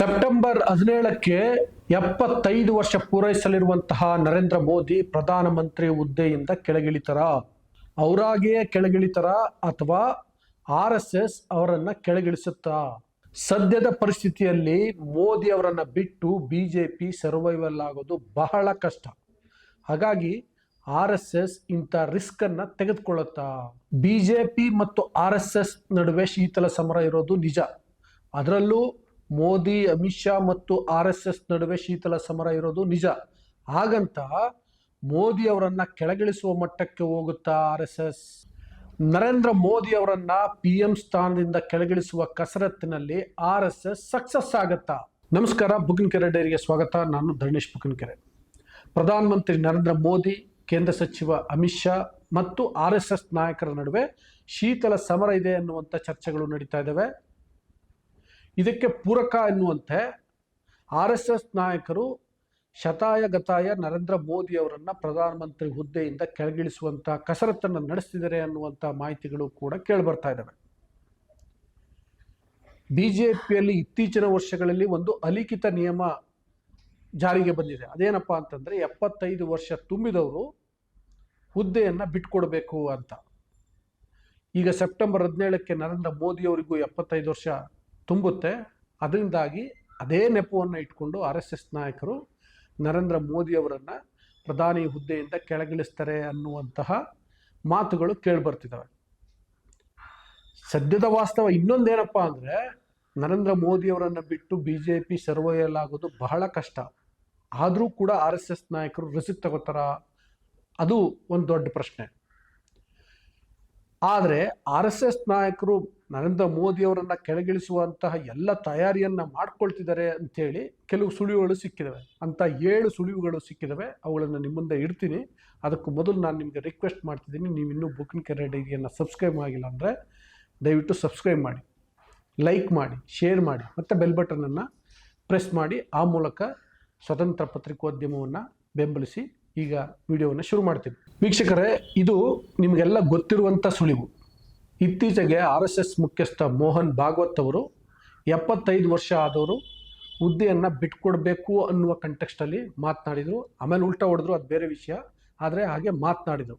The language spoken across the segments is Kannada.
ಸೆಪ್ಟೆಂಬರ್ ಹದಿನೇಳಕ್ಕೆ ಎಪ್ಪತ್ತೈದು ವರ್ಷ ಪೂರೈಸಲಿರುವಂತಹ ನರೇಂದ್ರ ಮೋದಿ ಪ್ರಧಾನಮಂತ್ರಿ ಹುದ್ದೆಯಿಂದ ಕೆಳಗಿಳಿತರ. ಅವರಾಗಿಯೇ ಕೆಳಗಿಳಿತರ ಅಥವಾ ಆರ್ ಎಸ್ ಎಸ್ ಅವರನ್ನ ಕೆಳಗಿಳಿಸುತ್ತಾ? ಸದ್ಯದ ಪರಿಸ್ಥಿತಿಯಲ್ಲಿ ಮೋದಿ ಅವರನ್ನ ಬಿಟ್ಟು ಬಿಜೆಪಿ ಸರ್ವೈವಲ್ ಆಗೋದು ಬಹಳ ಕಷ್ಟ. ಹಾಗಾಗಿ ಆರ್ ಎಸ್ ಎಸ್ ಇಂಥ ರಿಸ್ಕ್ ಅನ್ನ ತೆಗೆದುಕೊಳ್ಳುತ್ತಾ? ಬಿಜೆಪಿ ಮತ್ತು ಆರ್ ಎಸ್ ಎಸ್ ನಡುವೆ ಶೀತಲ ಸಮರ ಇರೋದು ನಿಜ. ಅದರಲ್ಲೂ ಮೋದಿ, ಅಮಿತ್ ಶಾ ಮತ್ತು ಆರ್ ಎಸ್ ಎಸ್ ನಡುವೆ ಶೀತಲ ಸಮರ ಇರೋದು ನಿಜ. ಹಾಗಂತ ಮೋದಿ ಅವರನ್ನ ಕೆಳಗಿಳಿಸುವ ಮಟ್ಟಕ್ಕೆ ಹೋಗುತ್ತಾ R S S? Narendra Modi ಅವರನ್ನ ಪಿ ಎಂ ಸ್ಥಾನದಿಂದ ಕೆಳಗಿಳಿಸುವ ಕಸರತ್ತಿನಲ್ಲಿ ಆರ್ ಎಸ್ ಎಸ್ ಸಕ್ಸಸ್ ಆಗುತ್ತಾ? ನಮಸ್ಕಾರ ಬುಗಿನಕೆರೆ ಡೈರಿಗೆ ಸ್ವಾಗತ. ನಾನು ಧರ್ಣೇಶ್ ಬುಗಿನಕೆರೆ ಪ್ರಧಾನಮಂತ್ರಿ ನರೇಂದ್ರ ಮೋದಿ, ಕೇಂದ್ರ ಸಚಿವ ಅಮಿತ್ ಶಾ ಮತ್ತು ಆರ್ ಎಸ್ ಎಸ್ ನಾಯಕರ ನಡುವೆ ಶೀತಲ ಸಮರ ಇದೆ ಅನ್ನುವಂಥ ಚರ್ಚೆಗಳು ನಡೀತಾ ಇದ್ದಾವೆ. ಇದಕ್ಕೆ ಪೂರಕ ಎನ್ನುವಂತೆ ಆರ್ ಎಸ್ ಎಸ್ ನಾಯಕರು ಶತಾಯ ಗತಾಯ ನರೇಂದ್ರ ಮೋದಿ ಅವರನ್ನು ಪ್ರಧಾನಮಂತ್ರಿ ಹುದ್ದೆಯಿಂದ ಕೆಳಗಿಳಿಸುವಂಥ ಕಸರತ್ತನ್ನು ನಡೆಸ್ತಿದ್ದಾರೆ ಅನ್ನುವಂಥ ಮಾಹಿತಿಗಳು ಕೂಡ ಕೇಳಿಬರ್ತಾ ಇದ್ದಾವೆ ಬಿಜೆಪಿಯಲ್ಲಿ ಇತ್ತೀಚಿನ ವರ್ಷಗಳಲ್ಲಿ ಒಂದು ಅಲಿಖಿತ ನಿಯಮ ಜಾರಿಗೆ ಬಂದಿದೆ. ಅದೇನಪ್ಪ ಅಂತಂದ್ರೆ ಎಪ್ಪತ್ತೈದು ವರ್ಷ ತುಂಬಿದವರು ಹುದ್ದೆಯನ್ನು ಬಿಟ್ಕೊಡ್ಬೇಕು ಅಂತ. ಈಗ ಸೆಪ್ಟೆಂಬರ್ ಹದಿನೇಳಕ್ಕೆ ನರೇಂದ್ರ ಮೋದಿ ಅವರಿಗೂ ಎಪ್ಪತ್ತೈದು ವರ್ಷ ತುಂಬುತ್ತೆ. ಅದರಿಂದಾಗಿ ಅದೇ ನೆಪವನ್ನು ಇಟ್ಕೊಂಡು ಆರ್ ಎಸ್ ಎಸ್ ನಾಯಕರು ನರೇಂದ್ರ ಮೋದಿ ಅವರನ್ನ ಪ್ರಧಾನಿ ಹುದ್ದೆಯಿಂದ ಕೆಳಗಿಳಿಸ್ತಾರೆ ಅನ್ನುವಂತಹ ಮಾತುಗಳು ಕೇಳಿಬರ್ತಿದ್ದಾವೆ ಸದ್ಯದ ವಾಸ್ತವ ಇನ್ನೊಂದೇನಪ್ಪ ಅಂದರೆ ನರೇಂದ್ರ ಮೋದಿ ಅವರನ್ನ ಬಿಟ್ಟು ಬಿ ಜೆ ಪಿ ಸರ್ವೈವಲ್ ಬಹಳ ಕಷ್ಟ. ಆದರೂ ಕೂಡ ಆರ್ ಎಸ್ ಎಸ್ ನಾಯಕರು ರಿಸಿಕ್ ತಗೋತಾರ? ಅದು ಒಂದು ದೊಡ್ಡ ಪ್ರಶ್ನೆ. ಆದರೆ ಆರ್ ಎಸ್ ಎಸ್ ನಾಯಕರು ನರೇಂದ್ರ ಮೋದಿ ಅವರನ್ನ ಕೆಳಗಿಳಿಸುವಂತಹ ಎಲ್ಲ ತಯಾರಿಯನ್ನ ಮಾಡ್ಕೊಳ್ತಿದ್ದಾರೆ ಅಂತೇಳಿ ಕೆಲವು ಸುಳಿವುಗಳು ಸಿಕ್ಕಿದವೆ. ಅಂತ ಏಳು ಸುಳಿವುಗಳು ಸಿಕ್ಕಿದವೆ. ಅವುಗಳನ್ನು ನಿಮ್ಮ ಮುಂದೆ ಇಡ್ತೀನಿ. ಅದಕ್ಕೂ ಮೊದಲು ನಾನು ನಿಮಗೆ ರಿಕ್ವೆಸ್ಟ್ ಮಾಡ್ತಿದ್ದೀನಿ. ನೀವು ಇನ್ನೂ ಬುಕ್ಕಿನ ಸಬ್ಸ್ಕ್ರೈಬ್ ಆಗಿಲ್ಲ ಅಂದರೆ ದಯವಿಟ್ಟು ಸಬ್ಸ್ಕ್ರೈಬ್ ಮಾಡಿ. ಲೈಕ್ ಮಾಡಿ ಶೇರ್ ಮಾಡಿ, ಮತ್ತು ಬೆಲ್ ಬಟನನ್ನು ಪ್ರೆಸ್ ಮಾಡಿ. ಆ ಮೂಲಕ ಸ್ವತಂತ್ರ ಪತ್ರಿಕೋದ್ಯಮವನ್ನು ಬೆಂಬಲಿಸಿ ಈಗ ವಿಡಿಯೋವನ್ನು ಶುರು ಮಾಡ್ತೀನಿ. ವೀಕ್ಷಕರೇ, ಇದು ನಿಮಗೆಲ್ಲ ಗೊತ್ತಿರುವಂಥ ಸುಳಿವು. ಇತ್ತೀಚೆಗೆ ಆರ್ ಎಸ್ ಎಸ್ ಮುಖ್ಯಸ್ಥ ಮೋಹನ್ ಭಾಗವತ್ ಅವರು ಎಪ್ಪತ್ತೈದು ವರ್ಷ ಆದವರು ಹುದ್ದೆಯನ್ನು ಬಿಟ್ಕೊಡ್ಬೇಕು ಅನ್ನುವ ಕಂಟೆಕ್ಸ್ಟಲ್ಲಿ ಮಾತನಾಡಿದರು. ಆಮೇಲೆ ಉಲ್ಟಾ ಹೊಡೆದ್ರು, ಅದು ಬೇರೆ ವಿಷಯ. ಆದರೆ ಹಾಗೆ ಮಾತನಾಡಿದರು.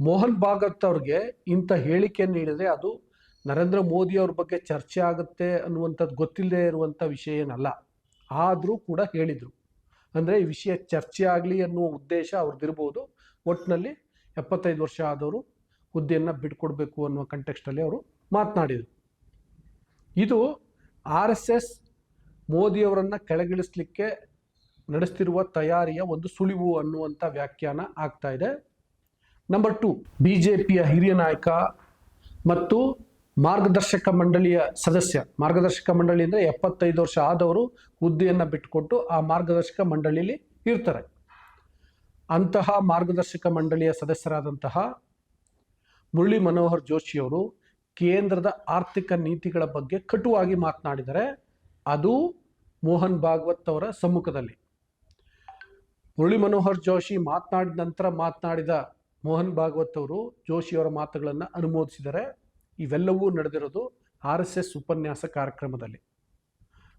ಮೋಹನ್ ಭಾಗವತ್ ಅವ್ರಿಗೆ ಇಂಥ ಹೇಳಿಕೆಯನ್ನು ನೀಡಿದರೆ ಅದು ನರೇಂದ್ರ ಮೋದಿ ಅವ್ರ ಬಗ್ಗೆ ಚರ್ಚೆ ಆಗುತ್ತೆ ಅನ್ನುವಂಥದ್ದು ಗೊತ್ತಿಲ್ಲದೆ ಇರುವಂಥ ವಿಷಯ ಏನಲ್ಲ. ಆದರೂ ಕೂಡ ಹೇಳಿದರು. ಅಂದರೆ ಈ ವಿಷಯ ಚರ್ಚೆ ಆಗಲಿ ಅನ್ನುವ ಉದ್ದೇಶ ಅವ್ರದ್ದಿರ್ಬೋದು. ಒಟ್ಟಿನಲ್ಲಿ ಎಪ್ಪತ್ತೈದು ವರ್ಷ ಆದವರು ಹುದ್ದೆಯನ್ನು ಬಿಟ್ಕೊಡ್ಬೇಕು ಅನ್ನುವ ಕಂಟೆಕ್ಸ್ಟಲ್ಲಿ ಅವರು ಮಾತನಾಡಿದರು. ಇದು ಆರ್ ಎಸ್ ಎಸ್ ಮೋದಿಯವರನ್ನು ಕೆಳಗಿಳಿಸ್ಲಿಕ್ಕೆ ನಡೆಸ್ತಿರುವ ತಯಾರಿಯ ಒಂದು ಸುಳಿವು ಅನ್ನುವಂಥ ವ್ಯಾಖ್ಯಾನ ಆಗ್ತಾ ಇದೆ. ನಂಬರ್ ಟು ಬಿ ಜೆ ಪಿಯ ಹಿರಿಯ ನಾಯಕ ಮತ್ತು ಮಾರ್ಗದರ್ಶಕ ಮಂಡಳಿಯ ಸದಸ್ಯ. ಮಾರ್ಗದರ್ಶಕ ಮಂಡಳಿ ಅಂದರೆ ಎಪ್ಪತ್ತೈದು ವರ್ಷ ಆದವರು ಹುದ್ದೆಯನ್ನು ಬಿಟ್ಟುಕೊಟ್ಟು ಆ ಮಾರ್ಗದರ್ಶಕ ಮಂಡಳಿಯಲ್ಲಿ ಇರ್ತಾರೆ. ಅಂತಹ ಮಾರ್ಗದರ್ಶಕ ಮಂಡಳಿಯ ಸದಸ್ಯರಾದಂತಹ ಮುರಳಿ ಮನೋಹರ್ ಜೋಶಿಯವರು ಕೇಂದ್ರದ ಆರ್ಥಿಕ ನೀತಿಗಳ ಬಗ್ಗೆ ಕಟುವಾಗಿ ಮಾತನಾಡಿದರೆ ಅದು ಮೋಹನ್ ಭಾಗವತ್ ಅವರ ಸಮ್ಮುಖದಲ್ಲಿ. ಮುರಳಿ ಮನೋಹರ್ ಜೋಶಿ ಮಾತನಾಡಿದ ನಂತರ ಮಾತನಾಡಿದ ಮೋಹನ್ ಭಾಗವತ್ ಅವರು ಜೋಶಿಯವರ ಮಾತುಗಳನ್ನು ಅನುಮೋದಿಸಿದರೆ ಇವೆಲ್ಲವೂ ನಡೆದಿರೋದು ಆರ್ ಎಸ್ ಎಸ್ ಉಪನ್ಯಾಸ ಕಾರ್ಯಕ್ರಮದಲ್ಲಿ.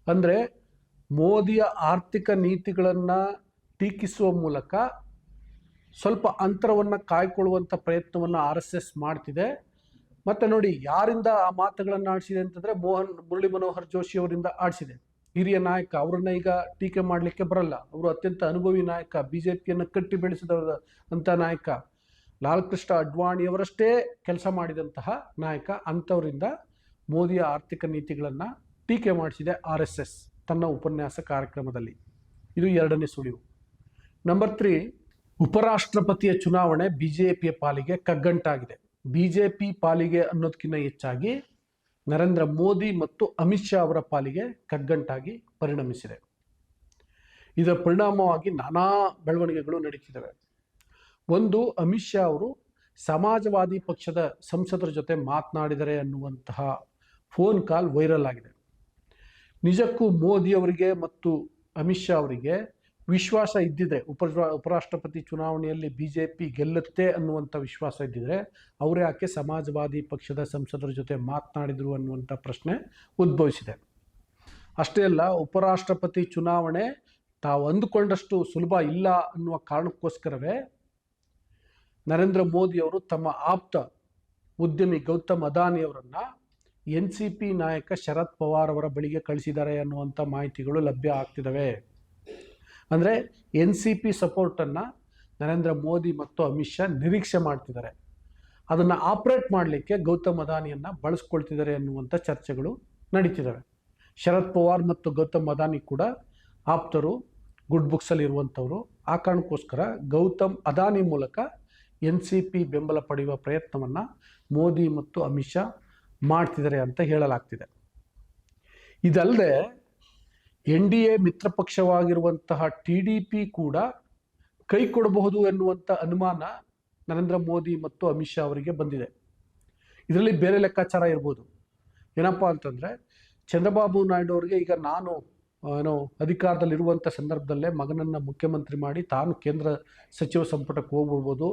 ಅಂದರೆ ಮೋದಿಯ ಆರ್ಥಿಕ ನೀತಿಗಳನ್ನು ಟೀಕಿಸುವ ಮೂಲಕ ಸ್ವಲ್ಪ ಅಂತರವನ್ನು ಕಾಯ್ಕೊಳ್ಳುವಂಥ ಪ್ರಯತ್ನವನ್ನು ಆರ್ ಎಸ್ ಎಸ್ ಮಾಡ್ತಿದೆ. ಮತ್ತು ನೋಡಿ ಯಾರಿಂದ ಆ ಮಾತುಗಳನ್ನು ಆಡಿಸಿದೆ ಅಂತಂದರೆ ಮೋಹನ್ ಮುರಳಿ ಮನೋಹರ್ ಜೋಶಿ ಅವರಿಂದ ಆಡಿಸಿದೆ. ಹಿರಿಯ ನಾಯಕ ಅವರನ್ನ ಈಗ ಟೀಕೆ ಮಾಡಲಿಕ್ಕೆ ಬರಲ್ಲ. ಅವರು ಅತ್ಯಂತ ಅನುಭವಿ ನಾಯಕ ಬಿ ಜೆ ಪಿಯನ್ನು ಕಟ್ಟಿ ಬೆಳೆಸಿದ ಅಂತ ನಾಯಕ. ಲಾಲ್ ಕೃಷ್ಣ ಅಡ್ವಾಣಿಯವರಷ್ಟೇ ಕೆಲಸ ಮಾಡಿದಂತಹ ನಾಯಕ ಅಂಥವರಿಂದ ಮೋದಿಯ ಆರ್ಥಿಕ ನೀತಿಗಳನ್ನು ಟೀಕೆ ಮಾಡಿಸಿದೆ ಆರ್ ಎಸ್ ಎಸ್ ತನ್ನ ಉಪನ್ಯಾಸ ಕಾರ್ಯಕ್ರಮದಲ್ಲಿ. ಇದು ಎರಡನೇ ಸುಳಿವು. ನಂಬರ್ ತ್ರೀ ಉಪರಾಷ್ಟ್ರಪತಿಯ ಚುನಾವಣೆ ಬಿ ಜೆ ಪಿಯ ಪಾಲಿಗೆ ಕಗ್ಗಂಟಾಗಿದೆ. ಬಿ ಜೆ ಪಿ ಪಾಲಿಗೆ ಅನ್ನೋದಕ್ಕಿಂತ ಹೆಚ್ಚಾಗಿ ನರೇಂದ್ರ ಮೋದಿ ಮತ್ತು ಅಮಿತ್ ಶಾ ಅವರ ಪಾಲಿಗೆ ಕಗ್ಗಂಟಾಗಿ ಪರಿಣಮಿಸಿದೆ. ಇದರ ಪರಿಣಾಮವಾಗಿ ನಾನಾ ಬೆಳವಣಿಗೆಗಳು ನಡೀತಿದ್ದಾವೆ. ಒಂದು ಅಮಿತ್ ಶಾ ಅವರು ಸಮಾಜವಾದಿ ಪಕ್ಷದ ಸಂಸದರ ಜೊತೆ ಮಾತನಾಡಿದರೆ ಅನ್ನುವಂತಹ ಫೋನ್ ಕಾಲ್ ವೈರಲ್ ಆಗಿದೆ. ನಿಜಕ್ಕೂ ಮೋದಿ ಅವರಿಗೆ ಮತ್ತು ಅಮಿತ್ ಶಾ ಅವರಿಗೆ ವಿಶ್ವಾಸ ಇದ್ದಿದೆ ಉಪ ಉಪರಾಷ್ಟ್ರಪತಿ ಚುನಾವಣೆಯಲ್ಲಿ ಬಿ ಜೆ ಪಿ ಗೆಲ್ಲುತ್ತೆ ಅನ್ನುವಂಥ ವಿಶ್ವಾಸ ಇದ್ದಿದ್ರೆ, ಅವರೇ ಯಾಕೆ ಸಮಾಜವಾದಿ ಪಕ್ಷದ ಸಂಸದರ ಜೊತೆ ಮಾತನಾಡಿದರು ಅನ್ನುವಂಥ ಪ್ರಶ್ನೆ ಉದ್ಭವಿಸಿದೆ. ಅಷ್ಟೇ ಅಲ್ಲ, ಉಪರಾಷ್ಟ್ರಪತಿ ಚುನಾವಣೆ ತಾವು ಅಂದುಕೊಂಡಷ್ಟು ಸುಲಭ ಇಲ್ಲ ಅನ್ನುವ ಕಾರಣಕ್ಕೋಸ್ಕರವೇ ನರೇಂದ್ರ ಮೋದಿ ಅವರು ತಮ್ಮ ಆಪ್ತ ಉದ್ಯಮಿ ಗೌತಮ್ ಅದಾನಿಯವರನ್ನ ಎನ್ ಸಿ ಪಿ ನಾಯಕ ಶರದ್ ಪವಾರ್ ಅವರ ಬಳಿಗೆ ಕಳಿಸಿದ್ದಾರೆ ಅನ್ನುವಂಥ ಮಾಹಿತಿಗಳು ಲಭ್ಯ ಆಗ್ತಿದ್ದಾವೆ ಅಂದರೆ ಎನ್ ಸಿ ಪಿ ಸಪೋರ್ಟನ್ನು ನರೇಂದ್ರ ಮೋದಿ ಮತ್ತು ಅಮಿತ್ ಶಾ ನಿರೀಕ್ಷೆ ಮಾಡ್ತಿದ್ದಾರೆ. ಅದನ್ನು ಆಪ್ರೇಟ್ ಮಾಡಲಿಕ್ಕೆ ಗೌತಮ್ ಅದಾನಿಯನ್ನು ಬಳಸ್ಕೊಳ್ತಿದ್ದಾರೆ ಅನ್ನುವಂಥ ಚರ್ಚೆಗಳು ನಡೀತಿದ್ದಾವೆ ಶರದ್ ಪವಾರ್ ಮತ್ತು ಗೌತಮ್ ಅದಾನಿ ಕೂಡ ಆಪ್ತರು ಗುಡ್ ಬುಕ್ಸಲ್ಲಿ ಇರುವಂಥವ್ರು ಆ ಕಾರಣಕ್ಕೋಸ್ಕರ ಗೌತಮ್ ಅದಾನಿ ಮೂಲಕ ಎನ್ ಸಿ ಪಿ ಬೆಂಬಲ ಪಡೆಯುವ ಪ್ರಯತ್ನವನ್ನು ಮೋದಿ ಮತ್ತು ಅಮಿತ್ ಶಾ ಮಾಡ್ತಿದ್ದಾರೆ ಅಂತ ಹೇಳಲಾಗ್ತಿದೆ. ಇದಲ್ಲದೆ ಎನ್ ಡಿ ಎ ಮಿತ್ರ ಪಕ್ಷವಾಗಿರುವಂತಹ ಟಿ ಡಿ ಪಿ ಕೂಡ ಕೈ ಕೊಡಬಹುದು ಎನ್ನುವಂಥ ಅನುಮಾನ ನರೇಂದ್ರ ಮೋದಿ ಮತ್ತು ಅಮಿತ್ ಶಾ ಅವರಿಗೆ ಬಂದಿದೆ. ಇದರಲ್ಲಿ ಬೇರೆ ಲೆಕ್ಕಾಚಾರ ಇರ್ಬೋದು. ಏನಪ್ಪ ಅಂತಂದರೆ ಚಂದ್ರಬಾಬು ನಾಯ್ಡು ಅವರಿಗೆ ಈಗ ನಾನು ಏನು ಏನೋ ಅಧಿಕಾರದಲ್ಲಿರುವಂಥ ಸಂದರ್ಭದಲ್ಲೇ ಮಗನನ್ನು ಮುಖ್ಯಮಂತ್ರಿ ಮಾಡಿ ತಾನು ಕೇಂದ್ರ ಸಚಿವ ಸಂಪುಟಕ್ಕೆ ಹೋಗ್ಬಿಡ್ಬೋದು.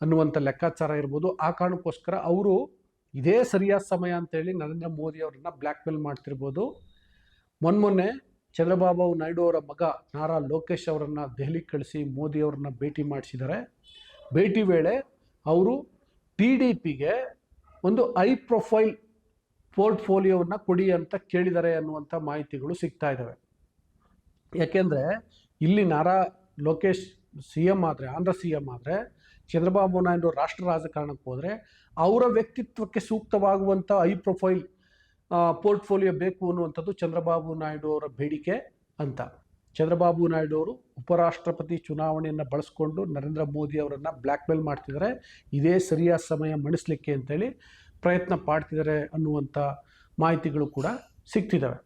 ಅನ್ನುವಂಥ ಲೆಕ್ಕಾಚಾರ ಇರ್ಬೋದು. ಆ ಕಾರಣಕ್ಕೋಸ್ಕರ ಅವರು ಇದೇ ಸರಿಯಾದ ಸಮಯ ಅಂತೇಳಿ ನರೇಂದ್ರ ಮೋದಿ ಅವರನ್ನ ಬ್ಲ್ಯಾಕ್ ಮೇಲ್ ಮಾಡ್ತಿರ್ಬೋದು. ಮೊನ್ಮೊನ್ನೆ ಚಂದ್ರಬಾಬು ನಾಯ್ಡು ಅವರ ಮಗ ನಾರಾ ಲೋಕೇಶ್ ಅವರನ್ನು ದೆಹಲಿಗೆ ಕಳಿಸಿ ಮೋದಿ ಅವರನ್ನ ಭೇಟಿ ಮಾಡಿಸಿದ್ದಾರೆ. ಭೇಟಿ ವೇಳೆ ಅವರು ಟಿ ಡಿ ಪಿಗೆ ಒಂದು ಐ ಪ್ರೊಫೈಲ್ ಪೋರ್ಟ್ಫೋಲಿಯೋವನ್ನು ಕೊಡಿ ಅಂತ ಕೇಳಿದ್ದಾರೆ ಅನ್ನುವಂಥ ಮಾಹಿತಿಗಳು ಸಿಗ್ತಾ ಇದ್ದಾವೆ ಯಾಕೆಂದರೆ ಇಲ್ಲಿ ನಾರಾ ಲೋಕೇಶ್ ಸಿ ಎಂ ಆದರೆ, ಆಂಧ್ರ ಸಿ ಎಂ ಆದರೆ ಚಂದ್ರಬಾಬು ನಾಯ್ಡು ರಾಷ್ಟ್ರ ರಾಜಕಾರಣಕ್ಕೆ ಹೋದರೆ ಅವರ ವ್ಯಕ್ತಿತ್ವಕ್ಕೆ ಸೂಕ್ತವಾಗುವಂಥ ಐ ಪ್ರೊಫೈಲ್ ಪೋರ್ಟ್ಫೋಲಿಯೋ ಬೇಕು ಅನ್ನುವಂಥದ್ದು ಚಂದ್ರಬಾಬು ನಾಯ್ಡು ಅವರ ಬೇಡಿಕೆ ಅಂತ. ಚಂದ್ರಬಾಬು ನಾಯ್ಡು ಅವರು ಉಪರಾಷ್ಟ್ರಪತಿ ಚುನಾವಣೆಯನ್ನು ಬಳಸ್ಕೊಂಡು ನರೇಂದ್ರ ಮೋದಿ ಅವರನ್ನು ಬ್ಲ್ಯಾಕ್ ಮೇಲ್ ಮಾಡ್ತಿದ್ದಾರೆ. ಇದೇ ಸರಿಯಾದ ಸಮಯ ಮಣಿಸ್ಲಿಕ್ಕೆ ಅಂತೇಳಿ ಪ್ರಯತ್ನ ಮಾಡ್ತಿದ್ದಾರೆ ಅನ್ನುವಂಥ ಮಾಹಿತಿಗಳು ಕೂಡ ಸಿಗ್ತಿದ್ದಾವೆ.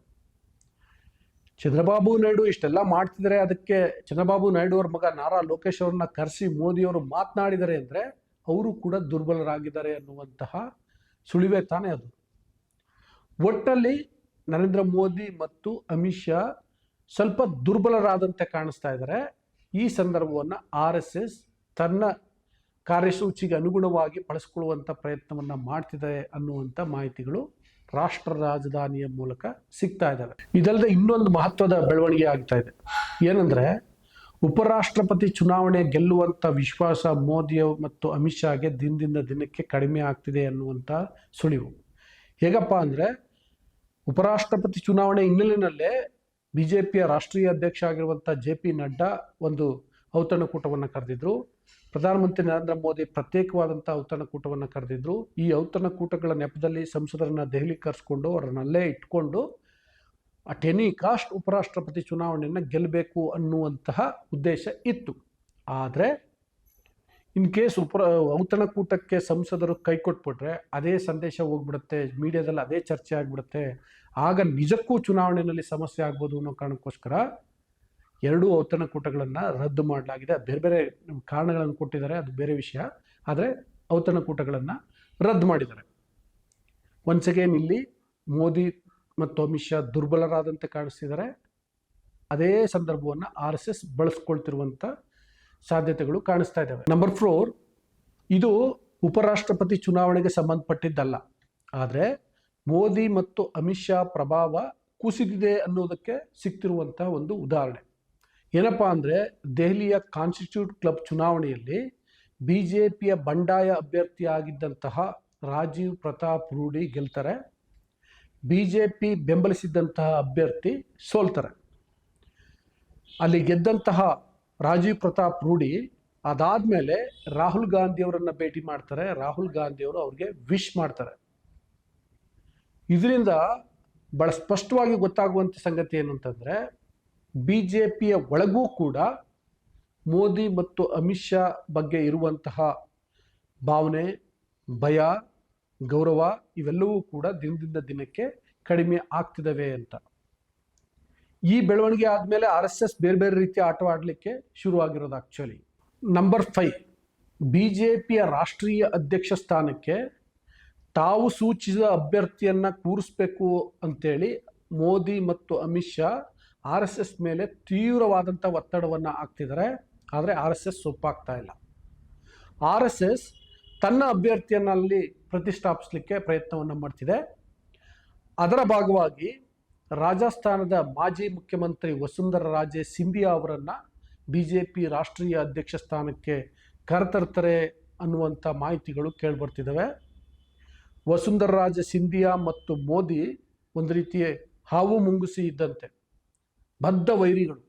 ಚಂದ್ರಬಾಬು ನಾಯ್ಡು ಇಷ್ಟೆಲ್ಲ ಮಾಡ್ತಿದ್ರೆ ಅದಕ್ಕೆ ಚಂದ್ರಬಾಬು ನಾಯ್ಡು ಅವ್ರ ಮಗ ನಾರಾ ಲೋಕೇಶ್ ಅವ್ರನ್ನ ಕರೆಸಿ ಮೋದಿಯವರು ಮಾತನಾಡಿದರೆ ಅಂದರೆ ಅವರು ಕೂಡ ದುರ್ಬಲರಾಗಿದ್ದಾರೆ ಅನ್ನುವಂತಹ ಸುಳಿವೆ ತಾನೇ ಅದು. ಒಟ್ಟಲ್ಲಿ ನರೇಂದ್ರ ಮೋದಿ ಮತ್ತು ಅಮಿತ್ ಶಾ ಸ್ವಲ್ಪ ದುರ್ಬಲರಾದಂತೆ ಕಾಣಿಸ್ತಾ ಇದ್ದಾರೆ. ಈ ಸಂದರ್ಭವನ್ನು ಆರ್ ಎಸ್ ಎಸ್ ತನ್ನ ಕಾರ್ಯಸೂಚಿಗೆ ಅನುಗುಣವಾಗಿ ಬಳಸ್ಕೊಳ್ಳುವಂಥ ಪ್ರಯತ್ನವನ್ನು ಮಾಡ್ತಿದೆ ಅನ್ನುವಂಥ ಮಾಹಿತಿಗಳು ರಾಷ್ಟ್ರ ರಾಜಧಾನಿಯ ಮೂಲಕ ಸಿಗ್ತಾ ಇದ್ದಾವೆ. ಇದಲ್ಲದೆ ಇನ್ನೊಂದು ಮಹತ್ವದ ಬೆಳವಣಿಗೆ ಆಗ್ತಾ ಇದೆ. ಏನಂದ್ರೆ, ಉಪರಾಷ್ಟ್ರಪತಿ ಚುನಾವಣೆ ಗೆಲ್ಲುವಂಥ ವಿಶ್ವಾಸ ಮೋದಿ ಮತ್ತು ಅಮಿತ್ ಶಾಗೆ ದಿನದಿಂದ ದಿನಕ್ಕೆ ಕಡಿಮೆ ಆಗ್ತಿದೆ ಅನ್ನುವಂಥ ಸುಳಿವು. ಹೇಗಪ್ಪ ಅಂದರೆ, ಉಪರಾಷ್ಟ್ರಪತಿ ಚುನಾವಣೆ ಹಿನ್ನೆಲೆಯಲ್ಲೇ ಬಿ ಜೆ ಪಿಯ ರಾಷ್ಟ್ರೀಯ ಅಧ್ಯಕ್ಷ ಆಗಿರುವಂಥ ಜೆ ಪಿ ನಡ್ಡಾ ಒಂದು ಔತಣಕೂಟವನ್ನು ಕರೆದಿದ್ರು. ಪ್ರಧಾನಮಂತ್ರಿ ನರೇಂದ್ರ ಮೋದಿ ಪ್ರತ್ಯೇಕವಾದಂಥ ಔತಣಕೂಟವನ್ನು ಕರೆದಿದ್ರು. ಈ ಔತಣಕೂಟಗಳ ನೆಪದಲ್ಲಿ ಸಂಸದರನ್ನು ದೆಹಲಿ ಕರೆಸ್ಕೊಂಡು ಅವರನ್ನಲ್ಲೇ ಇಟ್ಕೊಂಡು ಅಟ್ ಎನಿ ಕಾಸ್ಟ್ ಉಪರಾಷ್ಟ್ರಪತಿ ಚುನಾವಣೆಯನ್ನು ಗೆಲ್ಲಬೇಕು ಅನ್ನುವಂತಹ ಉದ್ದೇಶ ಇತ್ತು. ಆದರೆ ಇನ್ ಕೇಸ್ ಉಪ, ಔತಣಕೂಟಕ್ಕೆ ಸಂಸದರು ಕೈ ಕೊಟ್ಬಿಟ್ರೆ ಅದೇ ಸಂದೇಶ ಹೋಗ್ಬಿಡುತ್ತೆ, ಮೀಡಿಯಾದಲ್ಲಿ ಅದೇ ಚರ್ಚೆ ಆಗಿಬಿಡುತ್ತೆ, ಆಗ ನಿಜಕ್ಕೂ ಚುನಾವಣೆಯಲ್ಲಿ ಸಮಸ್ಯೆ ಆಗ್ಬೋದು ಅನ್ನೋ ಕಾರಣಕ್ಕೋಸ್ಕರ ಎರಡೂ ಔತಣಕೂಟಗಳನ್ನು ರದ್ದು ಮಾಡಲಾಗಿದೆ. ಬೇರೆ ಬೇರೆ ಕಾರಣಗಳನ್ನು ಕೊಟ್ಟಿದ್ದಾರೆ, ಅದು ಬೇರೆ ವಿಷಯ. ಆದರೆ ಔತಣಕೂಟಗಳನ್ನು ರದ್ದು ಮಾಡಿದ್ದಾರೆ. ಒನ್ಸ್ ಅಗೇನ್ ಇಲ್ಲಿ ಮೋದಿ ಮತ್ತು ಅಮಿತ್ ಶಾ ದುರ್ಬಲರಾದಂತೆ ಕಾಣಿಸ್ತಿದ್ದಾರೆ. ಅದೇ ಸಂದರ್ಭವನ್ನು ಆರ್ ಎಸ್ ಎಸ್ ಬಳಸ್ಕೊಳ್ತಿರುವಂಥ ಸಾಧ್ಯತೆಗಳು ಕಾಣಿಸ್ತಾ ಇದ್ದಾವೆ. ನಂಬರ್ ಫೋರ್ ಇದು ಉಪರಾಷ್ಟ್ರಪತಿ ಚುನಾವಣೆಗೆ ಸಂಬಂಧಪಟ್ಟಿದ್ದಲ್ಲ. ಆದರೆ ಮೋದಿ ಮತ್ತು ಅಮಿತ್ ಶಾ ಪ್ರಭಾವ ಕುಸಿದಿದೆ ಅನ್ನೋದಕ್ಕೆ ಸಿಗ್ತಿರುವಂಥ ಒಂದು ಉದಾಹರಣೆ. ಏನಪ್ಪ ಅಂದರೆ ದೆಹಲಿಯ ಕಾನ್ಸ್ಟಿಟ್ಯೂಟ್ ಕ್ಲಬ್ ಚುನಾವಣೆಯಲ್ಲಿ ಬಿ ಜೆ ಪಿಯ ಬಂಡಾಯ ಅಭ್ಯರ್ಥಿಯಾಗಿದ್ದಂತಹ ರಾಜೀವ್ ಪ್ರತಾಪ್ ರೂಢಿ ಗೆಲ್ತಾರೆ. ಬಿ ಜೆ ಪಿ ಬೆಂಬಲಿಸಿದ್ದಂತಹ ಅಭ್ಯರ್ಥಿ ಸೋಲ್ತಾರೆ. ಅಲ್ಲಿ ಗೆದ್ದಂತಹ ರಾಜೀವ್ ಪ್ರತಾಪ್ ರೂಢಿ ಅದಾದಮೇಲೆ ರಾಹುಲ್ ಗಾಂಧಿಯವರನ್ನು ಭೇಟಿ ಮಾಡ್ತಾರೆ. ರಾಹುಲ್ ಗಾಂಧಿಯವರು ಅವ್ರಿಗೆ ವಿಶ್ ಮಾಡ್ತಾರೆ. ಇದರಿಂದ ಬಹಳ ಸ್ಪಷ್ಟವಾಗಿ ಗೊತ್ತಾಗುವಂಥ ಸಂಗತಿ ಏನು ಅಂತಂದರೆ ಬಿ ಜೆ ಪಿಯ ಒಳಗೂ ಕೂಡ ಮೋದಿ ಮತ್ತು ಅಮಿತ್ ಶಾ ಬಗ್ಗೆ ಇರುವಂತಹ ಭಾವನೆ, ಭಯ, ಗೌರವ ಇವೆಲ್ಲವೂ ಕೂಡ ದಿನದಿಂದ ದಿನಕ್ಕೆ ಕಡಿಮೆ ಆಗ್ತಿದ್ದಾವೆ ಅಂತ. ಈ ಬೆಳವಣಿಗೆ ಆದಮೇಲೆ ಆರ್ ಎಸ್ ಎಸ್ ಬೇರೆ ಬೇರೆ ರೀತಿಯ ಆಟವಾಡಲಿಕ್ಕೆ ಶುರುವಾಗಿರೋದು actually number five B J ಪಿಯ ರಾಷ್ಟ್ರೀಯ ಅಧ್ಯಕ್ಷ ಸ್ಥಾನಕ್ಕೆ ತಾವು ಸೂಚಿಸಿದ ಅಭ್ಯರ್ಥಿಯನ್ನು ಕೂರಿಸ್ಬೇಕು ಅಂತೇಳಿ ಮೋದಿ ಮತ್ತು Amit Shah R S S ಮೇಲೆ ತೀವ್ರವಾದಂಥ ಒತ್ತಡವನ್ನು ಹಾಕ್ತಿದ್ದಾರೆ, ಆದರೆ ಆರ್ ಎಸ್ ಎಸ್ ಸೊಪ್ಪಾಗ್ತಾ ಇಲ್ಲ. ಆರ್ ಎಸ್ ಎಸ್ ತನ್ನ ಅಭ್ಯರ್ಥಿಯನ್ನಲ್ಲಿ ಪ್ರತಿಷ್ಠಾಪಿಸಲಿಕ್ಕೆ ಪ್ರಯತ್ನವನ್ನು ಮಾಡ್ತಿದೆ. ಅದರ ಭಾಗವಾಗಿ ರಾಜಸ್ಥಾನದ ಮಾಜಿ ಮುಖ್ಯಮಂತ್ರಿ ವಸುಂಧರಾ ರಾಜೆ ಸಿಂಧಿಯಾ ಅವರನ್ನು ಬಿ ಜೆ ಪಿ ರಾಷ್ಟ್ರೀಯ ಅಧ್ಯಕ್ಷ ಸ್ಥಾನಕ್ಕೆ ಕರೆತರ್ತಾರೆ ಅನ್ನುವಂಥ ಮಾಹಿತಿಗಳು ಕೇಳಿಬರ್ತಿದ್ದಾವೆ. ವಸುಂಧರ ರಾಜೆ ಸಿಂಧಿಯಾ ಮತ್ತು ಮೋದಿ ಒಂದು ರೀತಿಯ ಹಾವು ಮುಂಗುಸಿ ಇದ್ದಂತೆ. ಬದ್ಧ ವೈರಿಗಳು.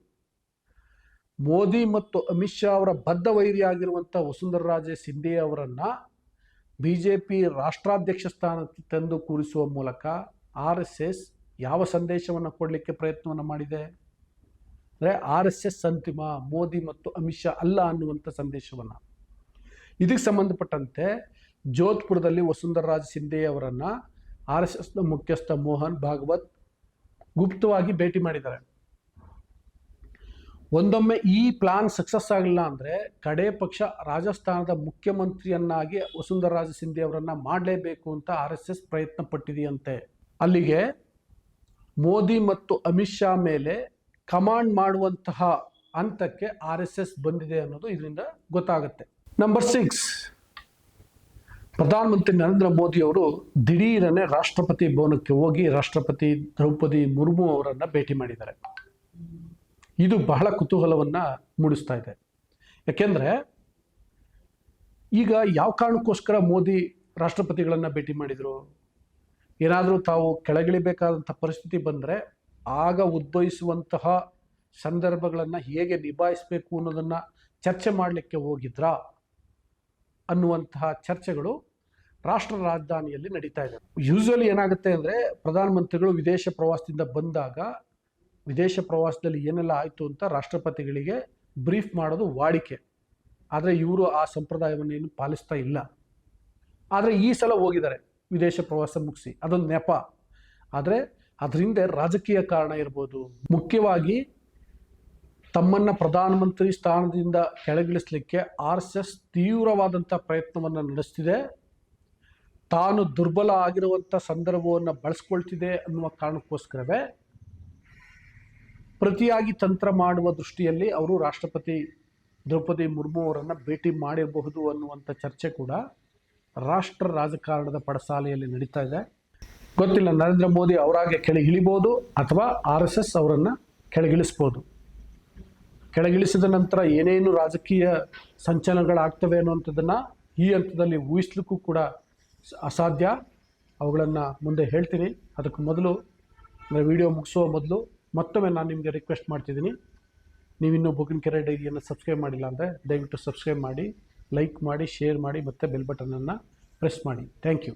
ಮೋದಿ ಮತ್ತು ಅಮಿತ್ ಶಾ ಅವರ ಬದ್ಧ ವೈರಿ ಆಗಿರುವಂಥ ವಸುಂಧರಾ ರಾಜೇ ಸಿಂಧೆ ಅವರನ್ನು ಬಿ ಜೆ ಪಿ ರಾಷ್ಟ್ರಾಧ್ಯಕ್ಷ ಸ್ಥಾನಕ್ಕೆ ತಂದು ಕೂರಿಸುವ ಮೂಲಕ ಆರ್ ಎಸ್ ಎಸ್ ಯಾವ ಸಂದೇಶವನ್ನು ಕೊಡಲಿಕ್ಕೆ ಪ್ರಯತ್ನವನ್ನು ಮಾಡಿದೆ? ಅಂದರೆ ಆರ್ ಎಸ್ ಎಸ್ ಅಂತಿಮ, ಮೋದಿ ಮತ್ತು ಅಮಿತ್ ಶಾ ಅಲ್ಲ ಅನ್ನುವಂಥ ಸಂದೇಶವನ್ನು. ಇದಕ್ಕೆ ಸಂಬಂಧಪಟ್ಟಂತೆ ಜೋಧ್ಪುರದಲ್ಲಿ ವಸುಂಧರ ರಾಜ್ ಸಿಂಧೆ ಅವರನ್ನು ಆರ್ ಎಸ್ ಎಸ್ನ ಮುಖ್ಯಸ್ಥ ಮೋಹನ್ ಭಾಗವತ್ ಗುಪ್ತವಾಗಿ ಭೇಟಿ ಮಾಡಿದ್ದಾರೆ. ಒಂದೊಮ್ಮೆ ಈ ಪ್ಲಾನ್ ಸಕ್ಸಸ್ ಆಗಲಿಲ್ಲ ಅಂದರೆ ಕಡೇ ಪಕ್ಷ ರಾಜಸ್ಥಾನದ ಮುಖ್ಯಮಂತ್ರಿಯನ್ನಾಗಿ ವಸುಂಧರಾ ರಾಜ ಸಿಂಧೆ ಅವರನ್ನು ಮಾಡಲೇಬೇಕು ಅಂತ ಆರ್ ಎಸ್ ಎಸ್ ಪ್ರಯತ್ನ ಪಟ್ಟಿದೆಯಂತೆ ಅಲ್ಲಿಗೆ ಮೋದಿ ಮತ್ತು ಅಮಿತ್ ಶಾ ಮೇಲೆ ಕಮಾಂಡ್ ಮಾಡುವಂತಹ ಹಂತಕ್ಕೆ ಆರ್ ಎಸ್ ಎಸ್ ಬಂದಿದೆ ಅನ್ನೋದು ಇದರಿಂದ ಗೊತ್ತಾಗುತ್ತೆ. ನಂಬರ್ ಸಿಕ್ಸ್ ಪ್ರಧಾನಮಂತ್ರಿ ನರೇಂದ್ರ ಮೋದಿ ಅವರು ದಿಢೀರನೆ ರಾಷ್ಟ್ರಪತಿ ಭವನಕ್ಕೆ ಹೋಗಿ ರಾಷ್ಟ್ರಪತಿ ದ್ರೌಪದಿ ಮುರ್ಮು ಅವರನ್ನು ಭೇಟಿ ಮಾಡಿದ್ದಾರೆ. ಇದು ಬಹಳ ಕುತೂಹಲವನ್ನು ಮೂಡಿಸ್ತಾ ಇದೆ. ಯಾಕೆಂದರೆ ಈಗ ಯಾವ ಕಾರಣಕ್ಕೋಸ್ಕರ ಮೋದಿ ರಾಷ್ಟ್ರಪತಿಗಳನ್ನು ಭೇಟಿ ಮಾಡಿದರು? ಏನಾದರೂ ತಾವು ಕೆಳಗಿಳಿಬೇಕಾದಂಥ ಪರಿಸ್ಥಿತಿ ಬಂದರೆ ಆಗ ಉದ್ಭವಿಸುವಂತಹ ಸಂದರ್ಭಗಳನ್ನು ಹೇಗೆ ನಿಭಾಯಿಸಬೇಕು ಅನ್ನೋದನ್ನು ಚರ್ಚೆ ಮಾಡಲಿಕ್ಕೆ ಹೋಗಿದ್ರಾ? ಅನ್ನುವಂತಹ ಚರ್ಚೆಗಳು ರಾಷ್ಟ್ರ ರಾಜಧಾನಿಯಲ್ಲಿ ನಡೀತಾ ಇದೆ. ಯೂಶಲಿ ಏನಾಗುತ್ತೆ ಅಂದರೆ ಪ್ರಧಾನಮಂತ್ರಿಗಳು ವಿದೇಶ ಪ್ರವಾಸದಿಂದ ಬಂದಾಗ ವಿದೇಶ ಪ್ರವಾಸದಲ್ಲಿ ಏನೆಲ್ಲ ಆಯಿತು ಅಂತ ರಾಷ್ಟ್ರಪತಿಗಳಿಗೆ ಬ್ರೀಫ್ ಮಾಡೋದು ವಾಡಿಕೆ. ಆದರೆ ಇವರು ಆ ಸಂಪ್ರದಾಯವನ್ನು ಏನು ಪಾಲಿಸ್ತಾ ಇಲ್ಲ. ಆದರೆ ಈ ಸಲ ಹೋಗಿದ್ದಾರೆ, ವಿದೇಶ ಪ್ರವಾಸ ಮುಗಿಸಿ. ಅದೊಂದು ನೆಪ. ಆದರೆ ಅದರಿಂದ ರಾಜಕೀಯ ಕಾರಣ ಇರ್ಬೋದು. ಮುಖ್ಯವಾಗಿ ತಮ್ಮನ್ನು ಪ್ರಧಾನಮಂತ್ರಿ ಸ್ಥಾನದಿಂದ ಕೆಳಗಿಳಿಸಲಿಕ್ಕೆ ಆರ್ ಎಸ್ ಎಸ್ ತೀವ್ರವಾದಂಥ ಪ್ರಯತ್ನವನ್ನು ನಡೆಸ್ತಿದೆ. ತಾನು ದುರ್ಬಲ ಆಗಿರುವಂಥ ಸಂದರ್ಭವನ್ನು ಬಳಸ್ಕೊಳ್ತಿದೆ ಅನ್ನುವ ಕಾರಣಕ್ಕೋಸ್ಕರವೇ ಪ್ರತಿಯಾಗಿ ತಂತ್ರ ಮಾಡುವ ದೃಷ್ಟಿಯಲ್ಲಿ ಅವರು ರಾಷ್ಟ್ರಪತಿ ದ್ರೌಪದಿ ಮುರ್ಮು ಅವರನ್ನು ಭೇಟಿ ಮಾಡಿರಬಹುದು ಅನ್ನುವಂಥ ಚರ್ಚೆ ಕೂಡ ರಾಷ್ಟ್ರ ರಾಜಕಾರಣದ ಪಡಸಾಲೆಯಲ್ಲಿ ನಡೀತಾ ಇದೆ. ಗೊತ್ತಿಲ್ಲ, ನರೇಂದ್ರ ಮೋದಿ ಅವರಾಗೆ ಕೆಳಗೆ ಇಳಿಬೋದು ಅಥವಾ ಆರ್ ಎಸ್ ಎಸ್ ಅವರನ್ನು ಕೆಳಗಿಳಿಸ್ಬೋದು. ಕೆಳಗಿಳಿಸಿದ ನಂತರ ಏನೇನು ರಾಜಕೀಯ ಸಂಚಲನಗಳಾಗ್ತವೆ ಅನ್ನುವಂಥದ್ದನ್ನು ಈ ಹಂತದಲ್ಲಿ ಊಹಿಸ್ಲಿಕ್ಕೂ ಕೂಡ ಅಸಾಧ್ಯ. ಅವುಗಳನ್ನು ಮುಂದೆ ಹೇಳ್ತೀನಿ. ಅದಕ್ಕೆ ಮೊದಲು ಅಂದರೆ ವಿಡಿಯೋ ಮುಗಿಸುವ ಮೊದಲು ಮತ್ತೊಮ್ಮೆ ನಾನು ನಿಮಗೆ ರಿಕ್ವೆಸ್ಟ್ ಮಾಡ್ತಿದ್ದೀನಿ. ನೀವಿನ್ನೂ ಬುಕ್ಕಿನ ಕೆರೆ ಡೈರಿಯನ್ನು ಸಬ್ಸ್ಕ್ರೈಬ್ ಮಾಡಿಲ್ಲ ಅಂದರೆ ದಯವಿಟ್ಟು ಸಬ್ಸ್ಕ್ರೈಬ್ ಮಾಡಿ ಲೈಕ್ ಮಾಡಿ ಶೇರ್ ಮಾಡಿ ಮತ್ತು ಬೆಲ್ ಬಟನನ್ನು ಪ್ರೆಸ್ ಮಾಡಿ. Thank you